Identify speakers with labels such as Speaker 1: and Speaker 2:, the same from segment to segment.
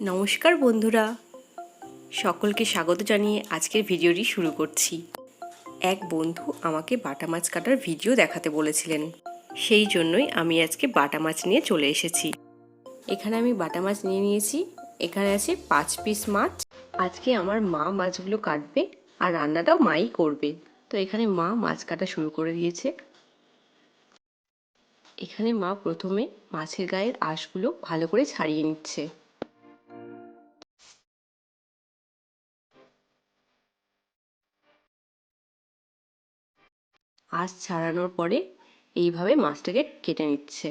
Speaker 1: নমস্কার বন্ধুরা। সকলকে স্বাগত জানিয়ে আজকের ভিডিওটি শুরু করছি। এক বন্ধু আমাকে বাটা মাছ কাটার ভিডিও দেখাতে বলেছিলেন। সেই জন্যই আমি আজকে বাটা মাছ নিয়ে চলে এসেছি। এখানে আমি বাটা মাছ নিয়ে নিয়েছি। এখানে আছে পাঁচ পিস মাছ। আজকে আমার মা মাছগুলো কাটবে আর রান্নাটাও মাই করবে। তো এখানে মা মাছ কাটা শুরু করে দিয়েছে। এখানে মা প্রথমে মাছের গায়ের আঁশগুলো ভালো করে ছাড়িয়ে নিচ্ছে। আঁশ ছাড়ানোর পরে এইভাবে মাছটাকে কেটে নিচ্ছে।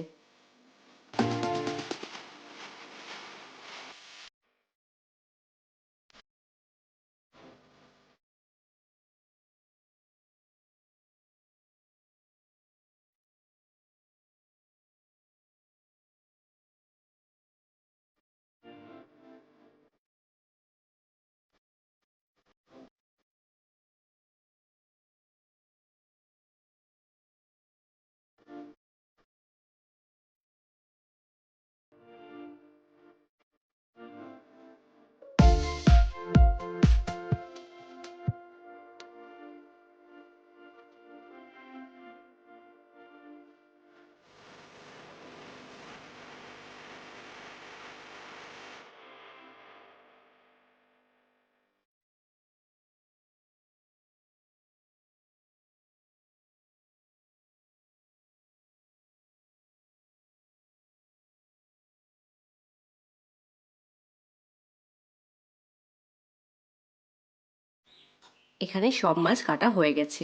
Speaker 1: এখানে সব মাছ কাটা হয়ে গেছে।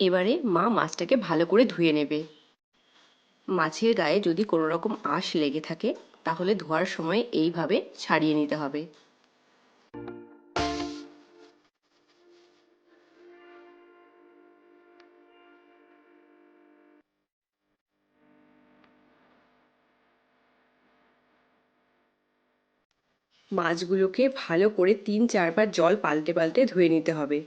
Speaker 1: এবারে মা মাছটাকে ভালো করে ধুয়ে নেবে। মাছের গায়ে যদি কোনো রকম আঁশ লেগে থাকে, তাহলে ধোয়ার সময় এইভাবে ছাড়িয়ে নিতে হবে। মাছগুলোকে ভালো করে তিন চারবার জল পাল্টে পাল্টে ধুয়ে নিতে হবে।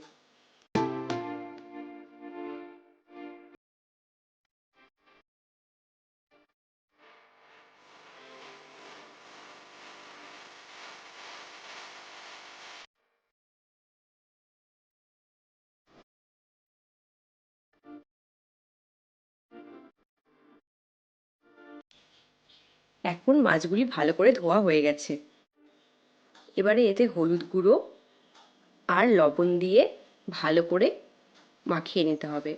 Speaker 1: এখন মাছগুলি ভালো করে ধোয়া হয়ে গেছে। এবারে এতে হলুদ গুঁড়ো আর লবণ দিয়ে ভালো করে মাখিয়ে নিতে হবে।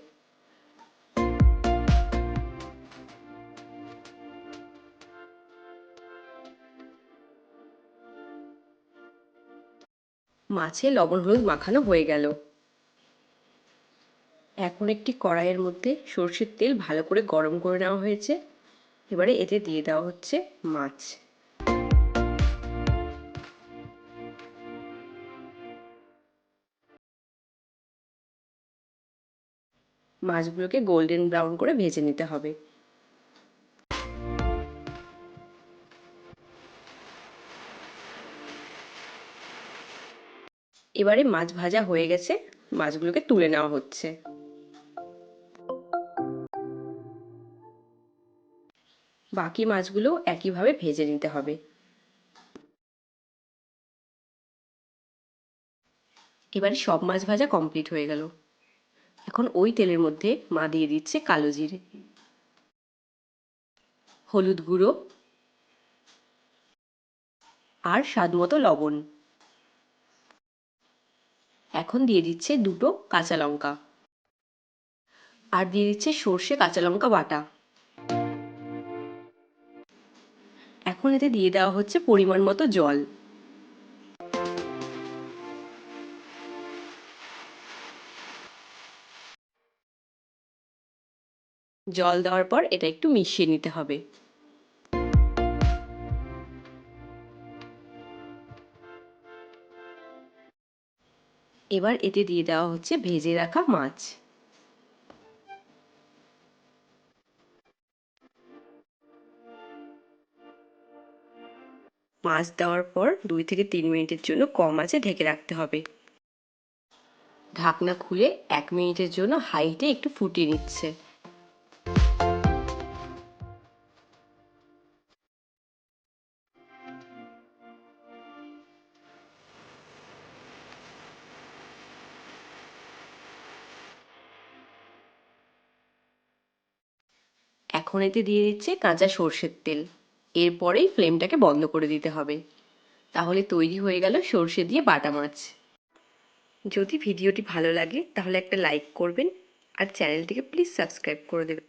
Speaker 1: মাছে লবণ হলুদ মাখানো হয়ে গেল। এখন একটি কড়াইয়ের মধ্যে সর্ষের তেল ভালো করে গরম করে নেওয়া হয়েছে। এবারে এতে দিয়ে দেওয়া হচ্ছে মাছ। মাছগুলোকে গোল্ডেন ব্রাউন করে ভেজে নিতে হবে। এবারে মাছ ভাজা হয়ে গেছে, মাছগুলোকে তুলে নেওয়া হচ্ছে। বাকি মাছগুলো একইভাবে ভেজে নিতে হবে। এবারে সব মাছ ভাজা কমপ্লিট হয়ে গেল। এখন ওই তেলের মধ্যে মা দিয়ে দিচ্ছে কালো জিরে। হলুদ গুঁড়ো। আর স্বাদ মতো লবণ। এখন দিয়ে দিচ্ছে দুটো কাঁচা লঙ্কা। আর দিয়ে দিচ্ছে সর্ষে কাঁচা লঙ্কা বাটা। এখন এতে দিয়ে দেওয়া হচ্ছে পরিমাণ মতো জল। জল দেওয়ার পর এটা একটু মিশিয়ে নিতে হবে। এবার এতে দিয়ে দেওয়া হচ্ছে ভেজে রাখা মাছ। মাছ দেওয়ার পর দুই থেকে তিন মিনিটের জন্য কম আছে ঢেকে রাখতে হবে। ঢাকনা খুলে এক মিনিটের জন্য হাইটে একটু ফুটিয়ে নিচ্ছে। এখন এতে দিয়ে দিচ্ছে কাঁচা সর্ষের তেল। এরপরেই ফ্লেমটাকে বন্ধ করে দিতে হবে। তাহলে তৈরি হয়ে গেল সর্ষে দিয়ে বাটা মাছ। যদি ভিডিওটি ভালো লাগে, তাহলে একটা লাইক করবেন আর চ্যানেলটিকে প্লিজ সাবস্ক্রাইব করে দেবেন।